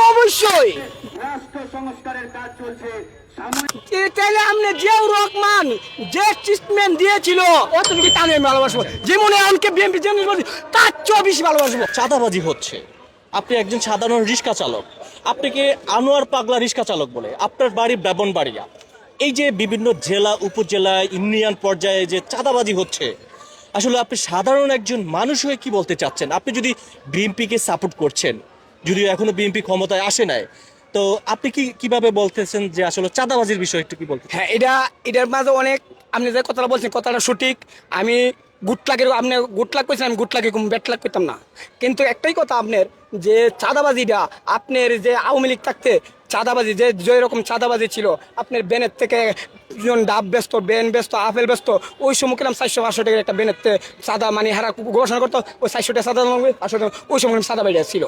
তো অবশ্যই। রাষ্ট্র সংস্কারের কাজ চলছে সাময়িক আপনি জিয়াউর রহমান যে ট্রিটমেন্ট দিয়েছিল ভালোবাসবো? যেমন বিএনপি তার চেয়েও বেশি ভালোবাসবো। চাঁদাবাজি হচ্ছে। আপনি একজন সাধারণ রিক্সা চালক। আপনাকে আনোয়ার পাগলা রিক্সা চালক বলে। আপনার বাড়ি ব্রাহ্মণবাড়িয়া এই যে বিভিন্ন জেলা উপজেলা ইউনিয়ন পর্যায়ে যে চাঁদাবাজি হচ্ছে আসলে আপনি সাধারণ একজন মানুষ হয়ে কি বলতে চাচ্ছেন? আপনি যদি বিএনপিকে সাপোর্ট করছেন যদিও এখনও বিএনপি ক্ষমতায় আসে নাই। তো আপনি কি কীভাবে বলতেছেন যে আসলে চাঁদাবাজির বিষয় একটু কি বলতে হ্যাঁ এটা, এটার মাঝে অনেক, আপনি যে কথাটা বলছেন, কথাটা সঠিক। আমি গুটলাকের আপনি গুটলাক করছেন আমি গুটলাকে ব্যাটলাক করতাম না। কিন্তু একটাই কথা আপনার, যে চাঁদাবাজিটা আপনার যে আওয়ামী লীগ থাকতে চাঁদাবাজি, যে যে রকম চাঁদাবাজি ছিল, আপনার বেনের থেকে জন ডাব ব্যস্ত বেন ব্যস্ত, আপেল ব্যস্ত, ওই সময় কিলাম চারশো পাঁচশো টাকার একটা বেনের চাঁদা মানে হারা ঘোষণা করতো, ওই চারশো টাকা চাঁদা পাঁচশো টাকা, ওই সময় চাঁদাবাজিটা ছিল।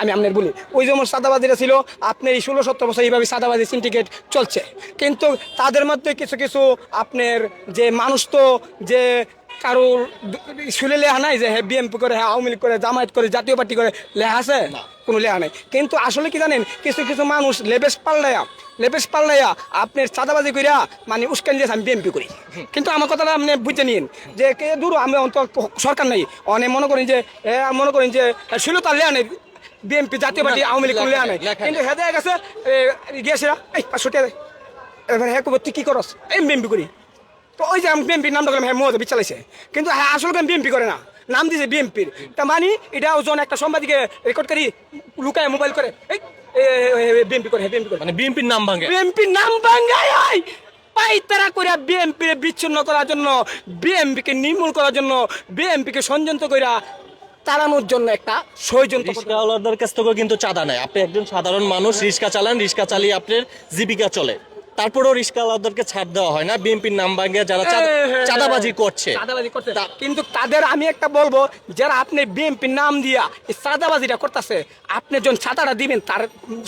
আমি আপনার বলি, ওই যেমন চাঁদাবাজিটা ছিল, আপনার এই ষোলো সত্তর বছর এইভাবে চাঁদাবাজি সিন্ডিকেট চলছে। কিন্তু তাদের মধ্যে কিছু কিছু আপনার যে মানুষ তো, যে কারোর শুনে লেহা নাই যে হ্যাঁ বিএমপি করে হ্যাঁ আওয়ামী লীগ করে জামায়াত করে জাতীয় পার্টি করে লেহা আছে? কোনো লেহা নাই। কিন্তু আসলে কি জানেন কিছু কিছু মানুষ লেবেস পাল্লাইয়া লেবেস পাল্লাইয়া আপনার চাঁদাবাজি করিয়া মানে উস্কান দিয়েছে আমি বিএমপি করি। কিন্তু আমার কথাটা আপনি বুঝে নিন যে কে দূর আমি অন্তত সরকার নাই। অনেক মনে করেন যে এ, মনে করেন যে ছিল তার লেহা নেই বিএমপি জাতীয় পার্টি আওয়ামী লীগ কোনো লেহা নাই। কিন্তু হেদে গেছে গিয়েছে এই পাঁচশো টাকা। এবার হ্যাঁ কবে তুই কি করস? এই বিএমপি করি। তো ওই যে আমি বিএমপির নামটা করলাম হ্যাঁ মজা বিচালাইছে কিন্তু হ্যাঁ আসলে আমি বিএমপি করে না নাম দিয়েছে বিএমপির তা মানি এটা ওজন একটা সাংবাদিকে রেকর্ড করি লুকায় মোবাইল করে এই বিএমপি করে হ্যাঁ বিএমপি করে মানে বিএনপির নাম ভাঙে বিএমপির নাম ভাঙ্গায় আয় পাইতারা করে বিএমপি বিচ্ছিন্ন করার জন্য বিএমপিকে নির্মূল করার জন্য বিএমপিকে কইরা তাড়ানোর জন্য একটা ষড়যন্ত্র করতে- রিক্সাওয়ালাদের কাছ থেকেও কিন্তু চাঁদা নেয় আপনি একজন সাধারণ মানুষ রিক্সা চালান রিক্সা চালিয়ে আপনার জীবিকা চলে তারপরেও রিক্সাওয়ালাদেরকে ছাড় দেওয়া হয় না বিএনপির নাম ভাঙে যারা চাঁদা- চাঁদাবাজি করছে। চাঁদাবাজি করছে। কিন্তু তাদের আমি একটা বলব যারা আপনি বিএনপির নাম দিয়া এই চাঁদাবাজিটা করতেছে আপনি যখন চাঁদাটা দিবেন তার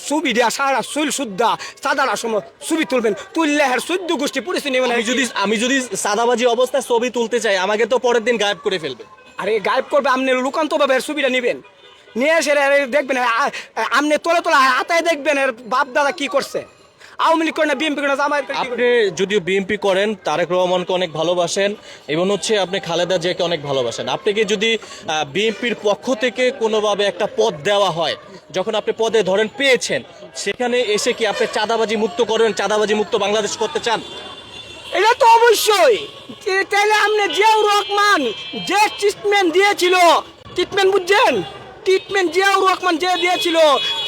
ছবি দেওয়া সারা সুইল শুদ্ধা চাঁদাটা সময় ছবি তুলবেন। তুললে হ্যাঁ চোদ্দ গোষ্ঠী পুলিশ নেবেন আমি যদি আমি যদি চাঁদাবাজি অবস্থায় ছবি তুলতে চাই আমাকে তো পরের দিন গায়েব করে ফেলবে। আরে গায়েব করবে আপনি লুকান্ত ভাবে এর ছবিটা নেবেন। নিয়ে এসে দেখবেন আপনি তোলে তোলা হাতায় দেখবেন এর বাপ দাদা কি করছে? আওয়ামী লীগ করে না বিএনপি করে না জামায়াত করে আপনি যদিও বিএনপি করেন তারেক রহমানকে অনেক ভালোবাসেন এবং হচ্ছে আপনি খালেদা জিয়াকে অনেক ভালোবাসেন। আপনাকে যদি বিএনপির পক্ষ থেকে কোনোভাবে একটা পদ দেওয়া হয় যখন আপনি পদে ধরেন পেয়েছেন সেখানে এসে কি আপনি চাঁদাবাজি মুক্ত করেন চাঁদাবাজি মুক্ত বাংলাদেশ করতে চান? এটা তো অবশ্যই। তাহলে আপনি জিয়াউর রহমান যে ট্রিটমেন্ট দিয়েছিল ট্রিটমেন্ট বুঝছেন? ট্রিটমেন্ট জিয়াউর রহমান যে দিয়েছিল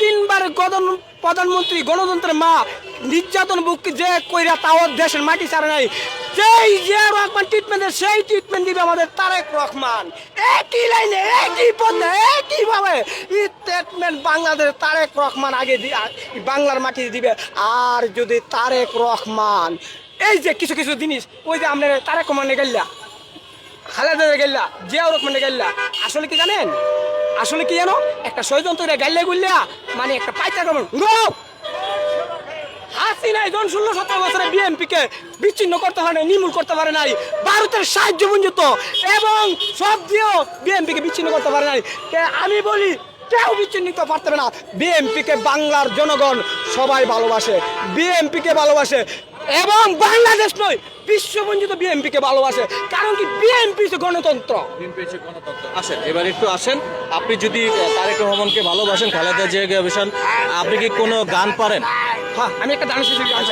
তিনবার প্রধানমন্ত্রী গণতন্ত্রের মা নির্যাতন বুক যে কইরা তাও দেশের মাটি ছাড়ে নাই, যেই যে রহমান ট্রিটমেন্টের সেই ট্রিটমেন্ট দিবে আমাদের তারেক রহমান। একই লাইনে একই পথে একই ভাবে ট্রিটমেন্ট বাংলাদেশ তারেক রহমান আগে বাংলার মাটি দিবে। আর যদি তারেক রহমান, এই যে কিছু কিছু জিনিস, ওই যে আপনার তারেক রহমানে গেল্লা খালেদা গেল্লা জিয়াউর রহমানে গেল্লা আসলে কি জানেন? আসলে কি জানো? একটা ষড়যন্ত্র গাল্লে গুল্লা মানে একটা পাইতা গো হাসিনা জন ষোলো, সতেরো বছরে বিএনপি কে বিচ্ছিন্ন করতে পারে নাই, নির্মূল করতে পারে নাই, ভারতের সাহায্য বঞ্চিত এবং সব দিয়েও বিএনপি কে বিচ্ছিন্ন করতে পারে নাই। আমি বলি, কেউ বিচ্ছিন্ন করতে পারতে না। বিএনপি কে বাংলার জনগণ সবাই ভালোবাসে বিএনপি কে ভালোবাসে এবং বাংলাদেশ নয় বিশ্ববঞ্চিত বিএনপি কে ভালোবাসে। কারণ কি হচ্ছে গণতন্ত্র। আসেন, এবার একটু আসেন। আপনি যদি তারেক রহমানকে ভালোবাসেন, খালেদা জিয়াকে ভালোবাসেন, আপনি কি কোনো গান পারেন? হ্যাঁ আমি একটা দাঁড়িয়ে